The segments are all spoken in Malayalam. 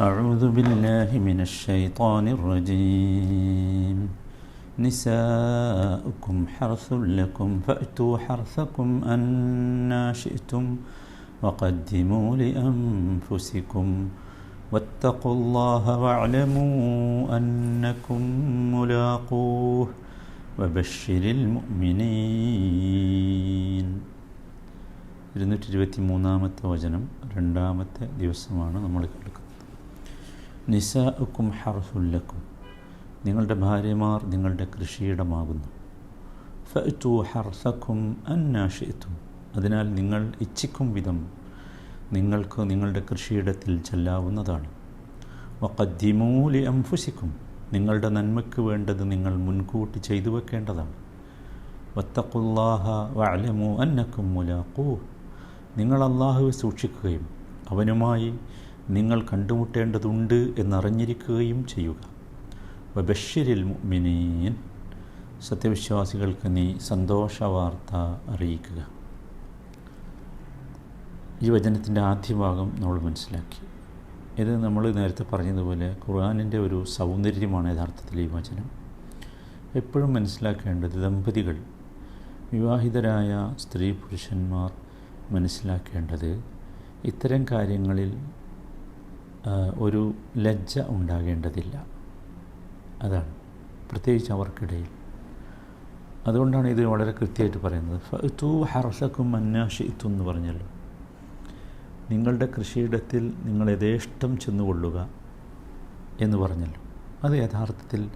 أعوذ بالله من الشيطان الرجيم نساؤكم حرث لكم فأتوا حرثكم أنا شئتم وقدموا لأنفسكم واتقوا الله واعلموا أنكم ملاقوه وبشر المؤمنين ഇരുന്നൂറ്റി ഇരുപത്തി മൂന്നാമത്തെ വചനം രണ്ടാമത്തെ ദിവസമാണ് നമ്മൾ കേൾക്കുന്നത് നിസാഉക്കും ഹർഫുല്ലക്കും നിങ്ങളുടെ ഭാര്യമാർ നിങ്ങളുടെ കൃഷിയിടമാകുന്നു. ഫു ഹർസക്കും അന്നാഷിത്തും അതിനാൽ നിങ്ങൾ ഇച്ഛിക്കും വിധം നിങ്ങൾക്ക് നിങ്ങളുടെ കൃഷിയിടത്തിൽ ചെല്ലാവുന്നതാണ്. വക്കദ്ദിമൂലി അംഫുസിക്കും നിങ്ങളുടെ നന്മയ്ക്ക് വേണ്ടത് നിങ്ങൾ മുൻകൂട്ടി ചെയ്തു വെക്കേണ്ടതാണ്. വത്തക്കുല്ലാഹ വഅലമു അന്നക്കും മുലാക്കൂ നിങ്ങൾ അള്ളാഹുവെ സൂക്ഷിക്കുകയും അവനുമായി നിങ്ങൾ കണ്ടുമുട്ടേണ്ടതുണ്ട് എന്നറിഞ്ഞിരിക്കുകയും ചെയ്യുക. വബഷിരിൽ മുഅ്മിനീൻ. സത്യവിശ്വാസികൾക്ക് നീ സന്തോഷ വാർത്ത അറിയിക്കുക. ഈ വചനത്തിന്റെ ആദ്യ ഭാഗം നമ്മൾ മനസ്സിലാക്കി. ഇത് നമ്മൾ നേരത്തെ പറഞ്ഞതുപോലെ ഖുർആാനിന്റെ ഒരു സൗന്ദര്യമാണ് യഥാർത്ഥത്തിൽ ഈ വചനം. എപ്പോഴും മനസ്സിലാക്കേണ്ടത് ദമ്പതികൾ വിവാഹിതരായ സ്ത്രീ പുരുഷന്മാർ മനസ്സിലാക്കേണ്ടത് ഇത്തരം കാര്യങ്ങളിൽ ഒരു ലജ്ജ ഉണ്ടാകേണ്ടതില്ല. അതാണ് പ്രത്യേകിച്ച് അവർക്കിടയിൽ. അതുകൊണ്ടാണ് ഇത് വളരെ കൃത്യമായിട്ട് പറയുന്നത്. ഫു ഹർഷക്കും അന്നാഷിത്തു എന്ന് പറഞ്ഞല്ലോ. നിങ്ങളുടെ കൃഷിയിടത്തിൽ നിങ്ങൾ യഥേഷ്ടം ചെന്നുകൊള്ളുക എന്ന് പറഞ്ഞല്ലോ. അത് യഥാർത്ഥത്തിൽ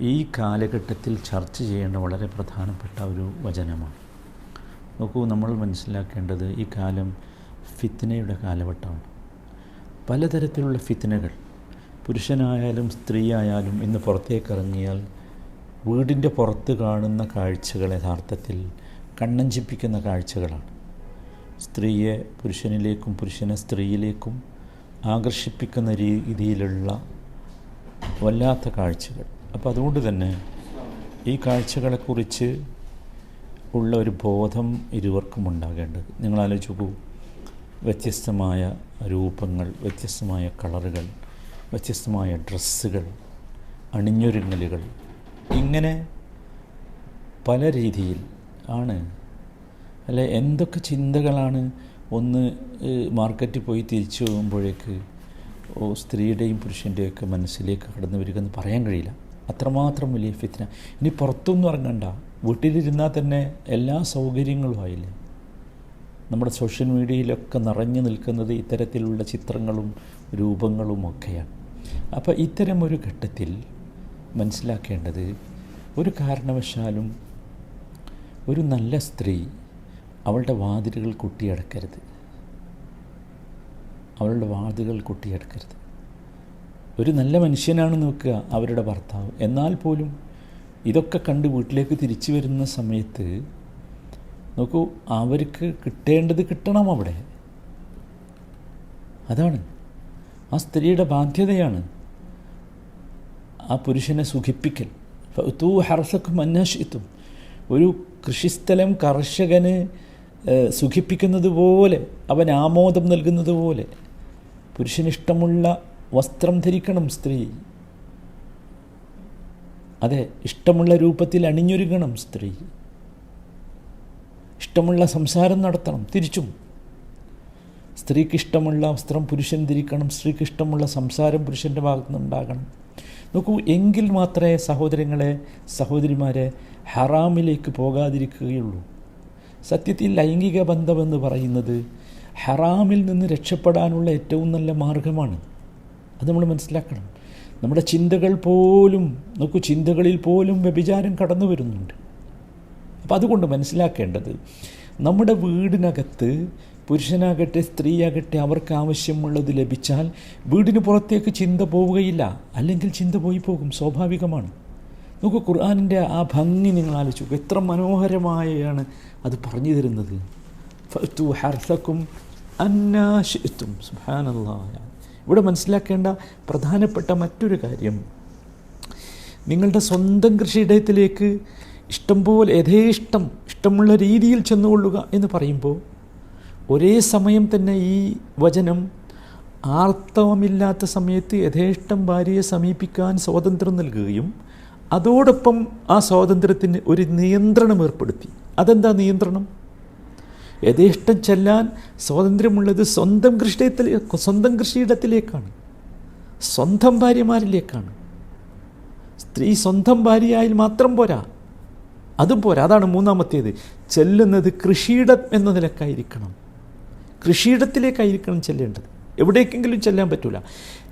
ഈ കാലഘട്ടത്തിൽ ചർച്ച ചെയ്യേണ്ട വളരെ പ്രധാനപ്പെട്ട ഒരു വചനമാണ്. നോക്കൂ നമ്മൾ മനസ്സിലാക്കേണ്ടത് ഈ കാലം ഫിത്തിനയുടെ കാലഘട്ടമാണ് പലതരത്തിലുള്ള ഫിത്തിനകൾ പുരുഷനായാലും സ്ത്രീ ആയാലും ഇന്ന് പുറത്തേക്ക് ഇറങ്ങിയാൽ വീടിന്റെ പുറത്ത് കാണുന്ന കാഴ്ചകൾ യഥാർത്ഥത്തിൽ കണ്ണഞ്ചിപ്പിക്കുന്ന കാഴ്ചകളാണ്. സ്ത്രീയെ പുരുഷനിലേക്കും പുരുഷനെ സ്ത്രീയിലേക്കും ആകർഷിപ്പിക്കുന്ന രീതിയിലുള്ള വല്ലാത്ത കാഴ്ചകൾ. അപ്പോൾ അതുകൊണ്ട് തന്നെ ഈ കാഴ്ചകളെക്കുറിച്ച് ഉള്ള ഒരു ബോധം ഇരുവർക്കും ഉണ്ടാകേണ്ടത്. നിങ്ങൾ ആലോചിച്ച് വ്യത്യസ്തമായ രൂപങ്ങൾ വ്യത്യസ്തമായ കളറുകൾ വ്യത്യസ്തമായ ഡ്രസ്സുകൾ അണിഞ്ഞൊരുങ്ങലുകൾ. ഇങ്ങനെ പല രീതിയിൽ ആണ്. അല്ലെ എന്തൊക്കെ ചിന്തകളാണ് ഒന്ന് മാർക്കറ്റിൽ പോയി തിരിച്ചു പോകുമ്പോഴേക്ക് ഓ സ്ത്രീയുടെയും പുരുഷന്റെയൊക്കെ മനസ്സിലേക്ക് കടന്നു വരിക എന്ന് പറയാൻ കഴിയില്ല. അത്രമാത്രം വലിയ ഫിത്തിന ഇനി പുറത്തൊന്നും ഇറങ്ങണ്ട. വീട്ടിലിരുന്നാൽ തന്നെ എല്ലാ സൗകര്യങ്ങളും ആയില്ലേ? നമ്മുടെ സോഷ്യൽ മീഡിയയിലൊക്കെ നിറഞ്ഞു നിൽക്കുന്നത് ഇത്തരത്തിലുള്ള ചിത്രങ്ങളും രൂപങ്ങളും ഒക്കെയാണ്. അപ്പോൾ ഇത്തരം ഒരു ഘട്ടത്തിൽ മനസ്സിലാക്കേണ്ടത് ഒരു കാരണവശാലും ഒരു നല്ല സ്ത്രീ അവളുടെ വാതിലുകൾ കൊട്ടിയടക്കരുത്. അവളുടെ വാതിലുകൾ കൊട്ടിയടക്കരുത്. ഒരു നല്ല മനുഷ്യനാണ് നോക്കുക അവരുടെ ഭർത്താവ്. എന്നാൽ പോലും ഇതൊക്കെ കണ്ട് വീട്ടിലേക്ക് തിരിച്ചു വരുന്ന സമയത്ത് നോക്കൂ അവർക്ക് കിട്ടേണ്ടത് കിട്ടണം അവിടെ. അതാണ്. ആ സ്ത്രീയുടെ ബാധ്യതയാണ് ആ പുരുഷനെ സുഖിപ്പിക്കൽ. തൂ ഹർസക്കും അന്വേഷിത്തും. ഒരു കൃഷിസ്ഥലം കർഷകന് സുഖിപ്പിക്കുന്നത് പോലെ അവൻ ആമോദം നൽകുന്നത് പോലെ. പുരുഷനിഷ്ടമുള്ള വസ്ത്രം ധരിക്കണം സ്ത്രീ. അതെ ഇഷ്ടമുള്ള രൂപത്തിൽ അണിഞ്ഞൊരുങ്ങണം സ്ത്രീ. ഇഷ്ടമുള്ള സംസാരം നടത്തണം തിരിച്ചും സ്ത്രീക്ക് ഇഷ്ടമുള്ള വസ്ത്രം പുരുഷൻ ധരിക്കണം സ്ത്രീക്ക് ഇഷ്ടമുള്ള സംസാരം പുരുഷന്റെ ഭാഗത്തു നിന്നുണ്ടാകണം നോക്കൂ എങ്കിൽ മാത്രമേ സഹോദരങ്ങളെ സഹോദരിമാരെ ഹറാമിലേക്ക് പോകാതിരിക്കുകയുള്ളൂ. സത്യത്തിൽ ലൈംഗിക ബന്ധമെന്ന് പറയുന്നത് ഹറാമിൽ നിന്ന് രക്ഷപ്പെടാനുള്ള ഏറ്റവും നല്ല മാർഗമാണ്. അത് നമ്മൾ മനസ്സിലാക്കണം. നമ്മുടെ ചിന്തകൾ പോലും നോക്കൂ ചിന്തകളിൽ പോലും വ്യഭിചാരം കടന്നു വരുന്നുണ്ട് അപ്പോൾ അതുകൊണ്ട് മനസ്സിലാക്കേണ്ടത് നമ്മുടെ വീടിനകത്ത് പുരുഷനാകട്ടെ സ്ത്രീയാകട്ടെ അവർക്ക് ആവശ്യമുള്ളത് ലഭിച്ചാൽ വീടിന് പുറത്തേക്ക് ചിന്ത പോവുകയില്ല. അല്ലെങ്കിൽ ചിന്ത പോയി പോകും സ്വാഭാവികമാണ്. നോക്കൂ ഖുർആാനിന്റെ ആ ഭംഗി നിങ്ങൾ ആലോചിച്ചു എത്ര മനോഹരമായാണ് അത് പറഞ്ഞു തരുന്നത്. അന്നാശിത്തും ഇവിടെ മനസ്സിലാക്കേണ്ട പ്രധാനപ്പെട്ട മറ്റൊരു കാര്യം. നിങ്ങളുടെ സ്വന്തം കൃഷിയിടത്തിലേക്ക് ഇഷ്ടംപോലെ യഥേഷ്ടം ഇഷ്ടമുള്ള രീതിയിൽ ചെന്നുകൊള്ളുക എന്ന് പറയുമ്പോൾ ഒരേ സമയം തന്നെ ഈ വചനം ആർത്തവമില്ലാത്ത സമയത്ത് യഥേഷ്ടം ഭാര്യയെ സമീപിക്കാൻ സ്വാതന്ത്ര്യം നൽകുകയും അതോടൊപ്പം ആ സ്വാതന്ത്ര്യത്തിന് ഒരു നിയന്ത്രണം ഏർപ്പെടുത്തി. അതെന്താ നിയന്ത്രണം? യഥേഷ്ടം ചെല്ലാൻ സ്വാതന്ത്ര്യമുള്ളത് സ്വന്തം കൃഷിയിടത്തിലേ സ്വന്തം കൃഷിയിടത്തിലേക്കാണ്. സ്വന്തം ഭാര്യമാരിലേക്കാണ്. സ്ത്രീ സ്വന്തം ഭാര്യയായാൽ മാത്രം പോരാ. അതും പോരാ അതാണ് മൂന്നാമത്തേത്. ചെല്ലുന്നത് കൃഷിയിടം എന്ന നിലക്കായിരിക്കണം. കൃഷിയിടത്തിലേക്കായിരിക്കണം ചെല്ലേണ്ടത്. എവിടേക്കെങ്കിലും ചെല്ലാൻ പറ്റൂല.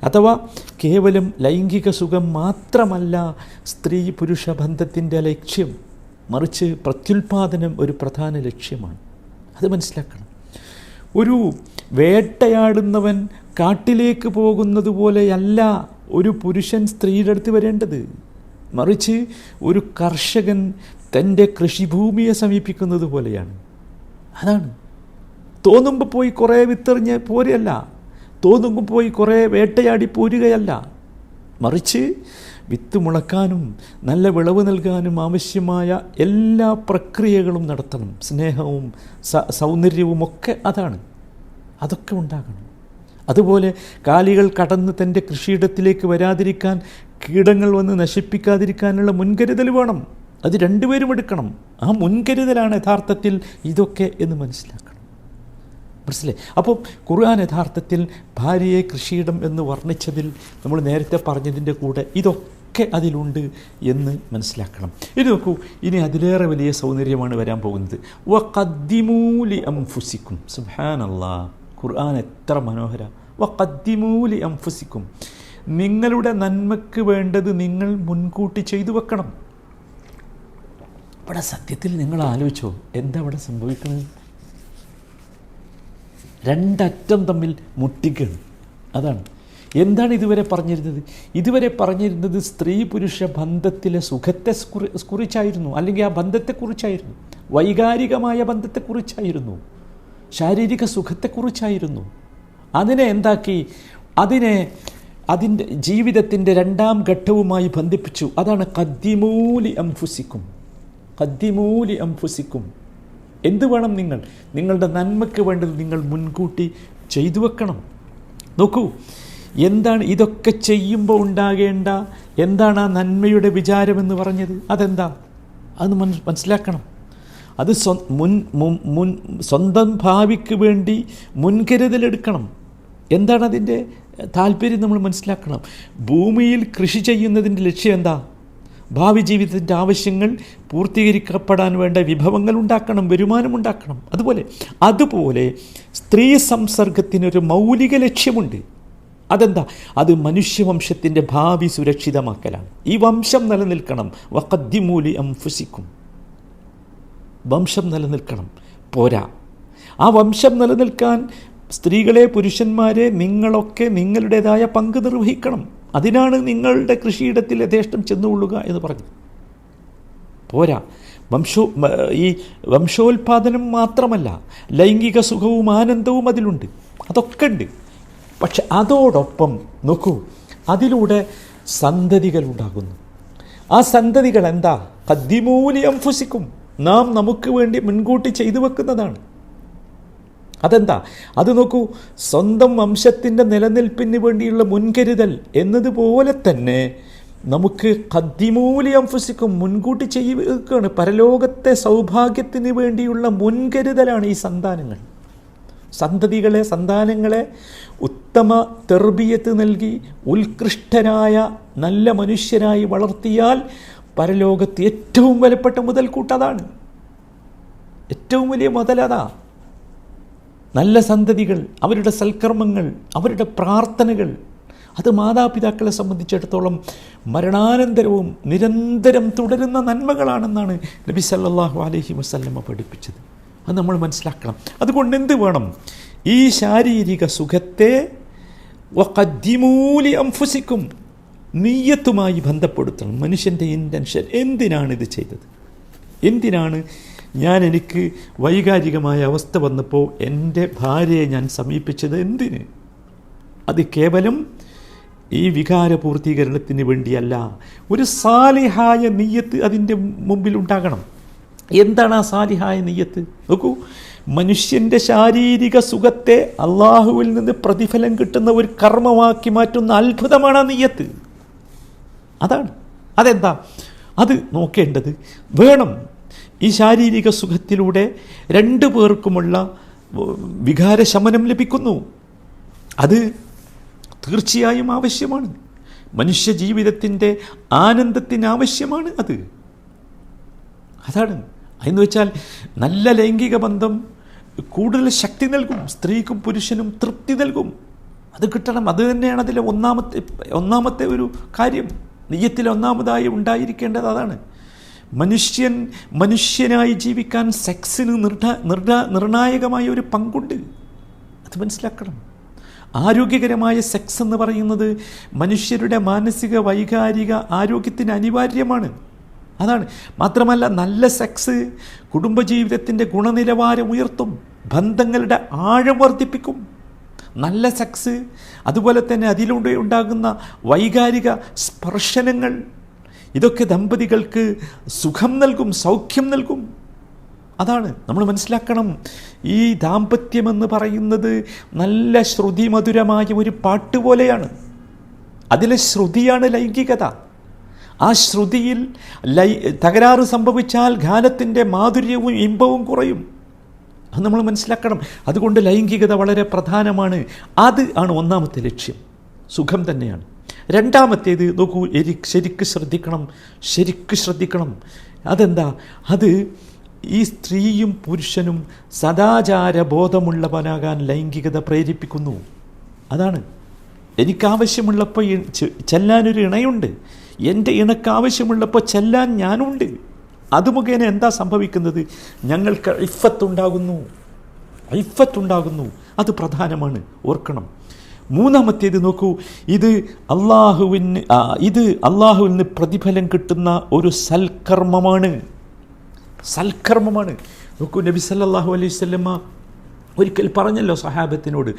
അഥവാ കേവലം ലൈംഗിക സുഖം മാത്രമല്ല സ്ത്രീ പുരുഷ ബന്ധത്തിന്റെ ലക്ഷ്യം മറിച്ച് പ്രത്യുൽപാദനം ഒരു പ്രധാന ലക്ഷ്യമാണ്. അത് മനസ്സിലാക്കണം. ഒരു വേട്ടയാടുന്നവൻ കാട്ടിലേക്ക് പോകുന്നത് പോലെയല്ല ഒരു പുരുഷൻ സ്ത്രീയുടെ അടുത്ത് വരേണ്ടത്. മറിച്ച് ഒരു കർഷകൻ തന്റെ കൃഷിഭൂമിയെ സമീപിക്കുന്നത് പോലെയാണ്. അതാണ്. തോന്നുമ്പോൾ പോയി കുറേ വിത്തെറിഞ്ഞ് പോരുകയല്ല തോന്നുമ്പോൾ പോയി കുറേ വേട്ടയാടി പോരുകയല്ല. മറിച്ച് വിത്ത് മുളക്കാനും നല്ല വിളവ് നൽകാനും ആവശ്യമായ എല്ലാ പ്രക്രിയകളും നടത്തണം. സ്നേഹവും സൗന്ദര്യവും ഒക്കെ അതാണ്. അതൊക്കെ ഉണ്ടാകണം. അതുപോലെ കാലികൾ കടന്ന് തന്റെ കൃഷിയിടത്തിലേക്ക് വരാതിരിക്കാൻ കീടങ്ങൾ വന്ന് നശിപ്പിക്കാതിരിക്കാനുള്ള മുൻകരുതൽ വേണം. അത് രണ്ടുപേരും എടുക്കണം. ആ മുൻകരുതലാണ് യഥാർത്ഥത്തിൽ ഇതൊക്കെ എന്ന് മനസ്സിലാക്കണം. മനസ്സിലായി? അപ്പോൾ ഖുർആൻ യഥാർത്ഥത്തിൽ ഭാര്യയെ കൃഷിയിടം എന്ന് വർണിച്ചതിൽ നമ്മൾ നേരത്തെ പറഞ്ഞതിന്റെ കൂടെ ഇതൊക്കെ അതിലുണ്ട് എന്ന് മനസ്സിലാക്കണം. ഇത് നോക്കൂ ഇനി അതിലേറെ വലിയ സൗന്ദര്യമാണ് വരാൻ പോകുന്നത്. വ കദ്ദിമൂലി അംഫുസിക്കും സുഹാനല്ലാ ഖുർആൻ എത്ര മനോഹര. വ കദ്ദിമൂലി അംഫുസിക്കും നിങ്ങളുടെ നന്മയ്ക്ക് വേണ്ടത് നിങ്ങൾ മുൻകൂട്ടി ചെയ്തു വെക്കണം. ഇവിടെ സത്യത്തിൽ നിങ്ങൾ ആലോചിച്ചോ എന്താ അവിടെ സംഭവിക്കുന്നത് രണ്ടറ്റം തമ്മിൽ മുട്ടിക്കണം. അതാണ്. എന്താണ് ഇതുവരെ പറഞ്ഞിരുന്നത്? ഇതുവരെ പറഞ്ഞിരുന്നത് സ്ത്രീ പുരുഷ ബന്ധത്തിലെ സുഖത്തെ കുറി- കുറിച്ചായിരുന്നു അല്ലെങ്കിൽ ആ ബന്ധത്തെക്കുറിച്ചായിരുന്നു. വൈകാരികമായ ബന്ധത്തെക്കുറിച്ചായിരുന്നു. ശാരീരിക സുഖത്തെക്കുറിച്ചായിരുന്നു. അതിനെ എന്താക്കി? അതിനെ അതിന്റെ ജീവിതത്തിന്റെ രണ്ടാം ഘട്ടവുമായി ബന്ധിപ്പിച്ചു. അതാണ് കദ്യമൂലി അംഫുസിക്കും. കദ്ദിമൂലി അംഫുസിക്കും എന്ത് വേണം നിങ്ങൾ? നിങ്ങളുടെ നന്മയ്ക്ക് വേണ്ടത് നിങ്ങൾ മുൻകൂട്ടി ചെയ്തു വെക്കണം. നോക്കൂ എന്താണ് ഇതൊക്കെ ചെയ്യുമ്പോൾ ഉണ്ടാകേണ്ട? എന്താണ് ആ നന്മയുടെ വിചാരമെന്ന് പറഞ്ഞത്? അതെന്താ? അത് മന മനസ്സിലാക്കണം. അത് സ്വ മുൻ- മുൻ സ്വന്തം ഭാവിക്ക് വേണ്ടി മുൻകരുതലെടുക്കണം. എന്താണ് അതിന്റെ താല്പര്യം? നമ്മൾ മനസ്സിലാക്കണം. ഭൂമിയിൽ കൃഷി ചെയ്യുന്നതിന്റെ ലക്ഷ്യം എന്താ? ഭാവി ജീവിതത്തിന്റെ ആവശ്യങ്ങൾ പൂർത്തീകരിക്കപ്പെടാൻ വേണ്ട വിഭവങ്ങൾ ഉണ്ടാക്കണം വരുമാനം ഉണ്ടാക്കണം. അതുപോലെ അതുപോലെ സ്ത്രീ സംസർഗത്തിനൊരു മൗലിക ലക്ഷ്യമുണ്ട്. അതെന്താ? അത് മനുഷ്യവംശത്തിന്റെ ഭാവി സുരക്ഷിതമാക്കലാണ്. ഈ വംശം നിലനിൽക്കണം. വക്കദ്യമൂലി അംഫുസിക്കും വംശം നിലനിൽക്കണം. പോരാ. ആ വംശം നിലനിൽക്കാൻ സ്ത്രീകളെ പുരുഷന്മാരെ നിങ്ങളൊക്കെ നിങ്ങളുടേതായ പങ്ക് നിർവഹിക്കണം. അതിനാണ് നിങ്ങളുടെ കൃഷിയിടത്തിൽ യഥേഷ്ടം ചെന്നുകൊള്ളുക എന്ന് പറഞ്ഞു. പോരാ. വംശോ ഈ വംശോൽപാദനം മാത്രമല്ല ലൈംഗിക സുഖവും ആനന്ദവും അതിലുണ്ട്. അതൊക്കെ ഉണ്ട്. പക്ഷെ അതോടൊപ്പം നോക്കൂ അതിലൂടെ സന്തതികൾ ഉണ്ടാകുന്നു. ആ സന്തതികൾ എന്താ? കദ്ദിമൂലി അംഫുസിക്കും. നാം നമുക്ക് വേണ്ടി മുൻകൂട്ടി ചെയ്തു വെക്കുന്നതാണ്. അതെന്താ? അത് നോക്കൂ സ്വന്തം വംശത്തിന്റെ നിലനിൽപ്പിന് വേണ്ടിയുള്ള മുൻകരുതൽ എന്നതുപോലെ തന്നെ നമുക്ക് കദ്ദിമൂലി അംഫുസിക്കും മുൻകൂട്ടി ചെയ്യുകയാണ്. പരലോകത്തെ സൗഭാഗ്യത്തിന് വേണ്ടിയുള്ള മുൻകരുതലാണ് ഈ സന്താനങ്ങൾ. സന്തതികളെ സന്താനങ്ങളെ ഉത്തമ തെർബിയത്ത് നൽകി ഉത്കൃഷ്ടരായ നല്ല മനുഷ്യരായി വളർത്തിയാൽ പരലോകത്ത് ഏറ്റവും വിലപ്പെട്ട മുതൽക്കൂട്ടതാണ് ഏറ്റവും വലിയ മുതലതാ നല്ല സന്തതികൾ അവരുടെ സൽക്കർമ്മങ്ങൾ അവരുടെ പ്രാർത്ഥനകൾ. അത് മാതാപിതാക്കളെ സംബന്ധിച്ചിടത്തോളം മരണാനന്തരവും നിരന്തരം തുടരുന്ന നന്മകളാണെന്നാണ് നബി സല്ലാഹു അലഹി വസ്ല്ലമ്മ പഠിപ്പിച്ചത്. അത് നമ്മൾ മനസ്സിലാക്കണം. അതുകൊണ്ട് എന്ത് വേണം? ഈ ശാരീരിക സുഖത്തെ വഖദ്ദിമൂലി അംഫുസിക്കും നീയത്തുമായി ബന്ധപ്പെടുത്തണം. മനുഷ്യന്റെ ഇന്റൻഷൻ എന്തിനാണ് ഇത് ചെയ്തത്? എന്തിനാണ് ഞാൻ എനിക്ക് വൈകാരികമായ അവസ്ഥ വന്നപ്പോൾ എന്റെ ഭാര്യയെ ഞാൻ സമീപിച്ചത് എന്തിന്? അത് കേവലം ഈ വികാര പൂർത്തീകരണത്തിന് വേണ്ടിയല്ല. ഒരു സാലിഹായ നെയ്യത്ത് അതിന്റെ മുമ്പിൽ ഉണ്ടാകണം. എന്താണ് ആ സാലിഹായ നെയ്യത്ത്? നോക്കൂ മനുഷ്യന്റെ ശാരീരിക സുഖത്തെ അള്ളാഹുവിൽ നിന്ന് പ്രതിഫലം കിട്ടുന്ന ഒരു കർമ്മമാക്കി മാറ്റുന്ന അത്ഭുതമാണ് ആ നെയ്യത്ത്. അതാണ്. അതെന്താ? അത് നോക്കേണ്ടത് വേണം. ഈ ശാരീരിക സുഖത്തിലൂടെ രണ്ടു പേർക്കുമുള്ള വികാരശമനം ലഭിക്കുന്നു. അത് തീർച്ചയായും ആവശ്യമാണ്. മനുഷ്യ ജീവിതത്തിന്റെ ആനന്ദത്തിന് ആവശ്യമാണ് അത്. അതാണ്. എന്ന് വെച്ചാൽ നല്ല ലൈംഗിക ബന്ധം കൂടുതൽ ശക്തി നൽകും. സ്ത്രീക്കും പുരുഷനും തൃപ്തി നൽകും. അത് കിട്ടണം. അത് തന്നെയാണ് അതിലെ ഒന്നാമത്തെ ഒന്നാമത്തെ ഒരു കാര്യം. നെയ്യത്തിൽ ഒന്നാമതായി ഉണ്ടായിരിക്കേണ്ടത് അതാണ്. മനുഷ്യൻ മനുഷ്യനായി ജീവിക്കാൻ സെക്സിന് നിർണ നിർണ നിർണായകമായ ഒരു പങ്കുണ്ട്. അത് മനസ്സിലാക്കണം. ആരോഗ്യകരമായ സെക്സ് എന്ന് പറയുന്നത് മനുഷ്യരുടെ മാനസിക വൈകാരിക ആരോഗ്യത്തിന് അനിവാര്യമാണ്. അതാണ്. മാത്രമല്ല നല്ല സെക്സ് കുടുംബജീവിതത്തിന്റെ ഗുണനിലവാരം ഉയർത്തും ബന്ധങ്ങളുടെ ആഴം വർദ്ധിപ്പിക്കും. നല്ല സെക്സ് അതുപോലെ തന്നെ അതിലൂടെ ഉണ്ടാകുന്ന വൈകാരിക സ്പർശനങ്ങൾ ഇതൊക്കെ ദമ്പതികൾക്ക് സുഖം നൽകും സൗഖ്യം നൽകും. അതാണ് നമ്മൾ മനസ്സിലാക്കണം. ഈ ദാമ്പത്യമെന്ന് പറയുന്നത് നല്ല ശ്രുതിമധുരമായ ഒരു പാട്ട് പോലെയാണ്. അതിലെ ശ്രുതിയാണ് ലൈംഗികത. ആ ശ്രുതിയിൽ ലൈ തകരാറ് സംഭവിച്ചാൽ ഗാനത്തിന്റെ മാധുര്യവും ഇമ്പവും കുറയും. അത് നമ്മൾ മനസ്സിലാക്കണം. അതുകൊണ്ട് ലൈംഗികത വളരെ പ്രധാനമാണ്. അത് ആണ് ഒന്നാമത്തെ ലക്ഷ്യം. സുഖം തന്നെയാണ്. രണ്ടാമത്തേത് നോക്കൂ എരി ശരിക്ക് ശ്രദ്ധിക്കണം ശരിക്ക് ശ്രദ്ധിക്കണം. അതെന്താ? അത് ഈ സ്ത്രീയും പുരുഷനും സദാചാര ബോധമുള്ളവനാകാൻ ലൈംഗികത പ്രേരിപ്പിക്കുന്നു. അതാണ്. എനിക്കാവശ്യമുള്ളപ്പോൾ ചെല്ലാനൊരു ഇണയുണ്ട്. എന്റെ ഇണക്കാവശ്യമുള്ളപ്പോൾ ചെല്ലാൻ ഞാനുണ്ട്. അത് മുഖേന എന്താ സംഭവിക്കുന്നത്? ഞങ്ങൾക്ക് ഇഫത്തുണ്ടാകുന്നു ഇഫത്തുണ്ടാകുന്നു അത് പ്രധാനമാണ്. ഓർക്കണം. മൂന്നാമത്തേത് നോക്കൂ ഇത് അള്ളാഹുവിന് ഇത് അള്ളാഹുവിന് പ്രതിഫലം കിട്ടുന്ന ഒരു സൽക്കർമ്മമാണ്. സൽക്കർമ്മമാണ്. നോക്കൂ നബി സല്ലാഹു അലൈഹി സ്വല്ലമ്മ ഒരിക്കൽ പറഞ്ഞല്ലോ സഹാബത്തിനോട്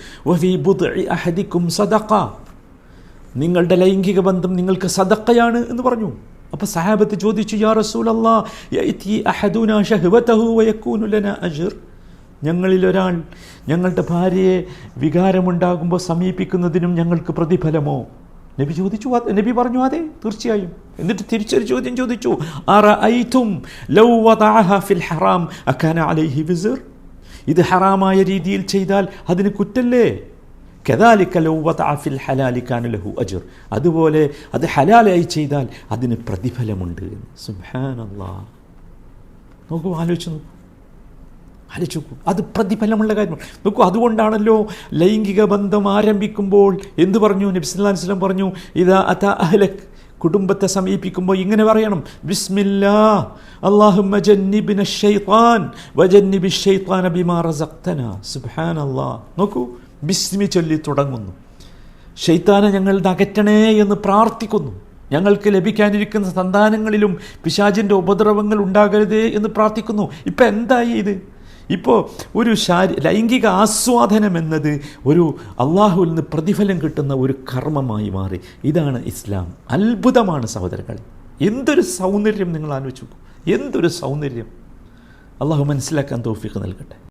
അഹദിക്കും സദക്ക നിങ്ങളുടെ ലൈംഗിക ബന്ധം നിങ്ങൾക്ക് സദക്കയാണ് എന്ന് പറഞ്ഞു. അപ്പോൾ സഹാബത്ത് ചോദിച്ചു യാ റസൂലല്ലാ യഅതി ഒരാൾ ഞങ്ങളുടെ ഭാര്യയെ വികാരമുണ്ടാകുമ്പോൾ സമീപിക്കുന്നതിനും ഞങ്ങൾക്ക് പ്രതിഫലമോ? നബി ചോദിച്ചു നബി പറഞ്ഞു അതെ തീർച്ചയായും. എന്നിട്ട് തിരിച്ചൊരു ചോദ്യം ചോദിച്ചു. ഹറാം ഇത് ഹറാമായ രീതിയിൽ ചെയ്താൽ അതിന് കുറ്റല്ലേ? ഫിൽ ഹലാലിക്കാന ലഹു അജുർ. അതുപോലെ അത് ഹലാലായി ചെയ്താൽ അതിന് പ്രതിഫലമുണ്ട് സുഹാനല്ലാ നോക്കൂ ആലോചിച്ച് നോക്കൂ. ആലോചിച്ച് നോക്കൂ. അത് പ്രതിഫലമുള്ള കാര്യമാണ് നോക്കൂ അതുകൊണ്ടാണല്ലോ ലൈംഗിക ബന്ധം ആരംഭിക്കുമ്പോൾ എന്തു പറഞ്ഞു? നബ്സുല്ലാ വസ്ലം പറഞ്ഞു ഇതാ അത അഹ്ലക് കുടുംബത്തെ സമീപിക്കുമ്പോൾ ഇങ്ങനെ പറയണം ബിസ്മില്ലാ അല്ലാഹുമ്മ ജന്നിബിന ഷൈത്താൻ വജന്നിബി ഷൈത്താന ബിമാ സുബാൻ സുബ്ഹാനല്ലാഹ്. നോക്കൂ ബിസ്മി ചൊല്ലി തുടങ്ങുന്നു. ഷെയ്ത്താനെ ഞങ്ങൾ അകറ്റണേ എന്ന് പ്രാർത്ഥിക്കുന്നു. ഞങ്ങൾക്ക് ലഭിക്കാനിരിക്കുന്ന സന്താനങ്ങളിലും പിശാചിന്റെ ഉപദ്രവങ്ങൾ ഉണ്ടാകരുതേ എന്ന് പ്രാർത്ഥിക്കുന്നു. ഇപ്പം എന്തായി ഇത്? ഇപ്പോൾ ഒരു ശാരി ലൈംഗിക ആസ്വാദനം എന്നത് ഒരു അള്ളാഹുവിൽ നിന്ന് പ്രതിഫലം കിട്ടുന്ന ഒരു കർമ്മമായി മാറി. ഇതാണ് ഇസ്ലാം. അത്ഭുതമാണ് സഹോദരങ്ങൾ എന്തൊരു സൗന്ദര്യം നിങ്ങൾ ആലോചിച്ചു എന്തൊരു സൗന്ദര്യം. അള്ളാഹു മനസ്സിലാക്കാൻ തോഫിക്ക് നൽകട്ടെ.